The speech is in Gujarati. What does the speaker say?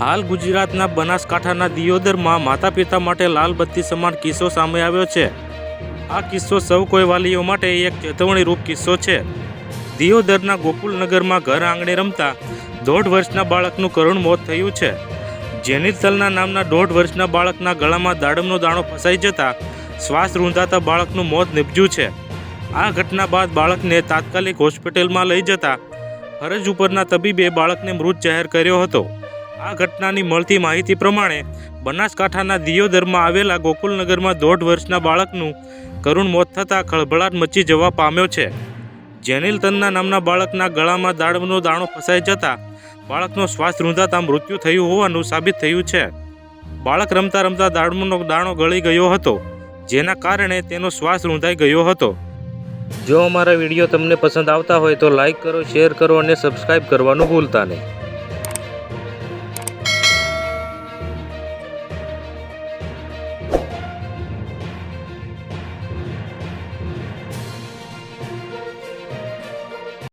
હાલ ગુજરાતના બનાસકાંઠાના દિયોદરમાં માતા પિતા માટે લાલ બત્તી સમાન કિસ્સો સામે આવ્યો છે. આ કિસ્સો સૌ કોઈ વાલીઓ માટે એક ચેતવણીરૂપ કિસ્સો છે. દિયોદરના ગોકુલનગરમાં ઘર આંગણે રમતા દોઢ વર્ષના બાળકનું કરુણ મોત થયું છે. જેનિતલના નામના દોઢ વર્ષના બાળકના ગળામાં દાડમનો દાણો ફસાઈ જતા શ્વાસ રૂંધાતા બાળકનું મોત નિપજ્યું છે. આ ઘટના બાદ બાળકને તાત્કાલિક હોસ્પિટલમાં લઈ જતા ફરજ ઉપરના તબીબે બાળકને મૃત જાહેર કર્યો હતો. આ ઘટનાની મળતી માહિતી પ્રમાણે બનાસકાંઠાના દિયોદરમાં આવેલા ગોકુલનગરમાં દોઢ વર્ષના બાળકનું કરુણ મોત થતાં ખળભળાટ મચી જવા પામ્યો છે. જેનિલ તન્ના નામના બાળકના ગળામાં દાડમનો દાણો ફસાઈ જતાં બાળકનો શ્વાસ રૂંધાતા મૃત્યુ થયું હોવાનું સાબિત થયું છે. બાળક રમતા રમતા દાડમનો દાણો ગળી ગયો હતો, જેના કારણે તેનો શ્વાસ રૂંધાઈ ગયો હતો. જો અમારા વીડિયો તમને પસંદ આવતા હોય તો લાઇક કરો, શેર કરો અને સબસ્ક્રાઈબ કરવાનું ભૂલતા નહીં.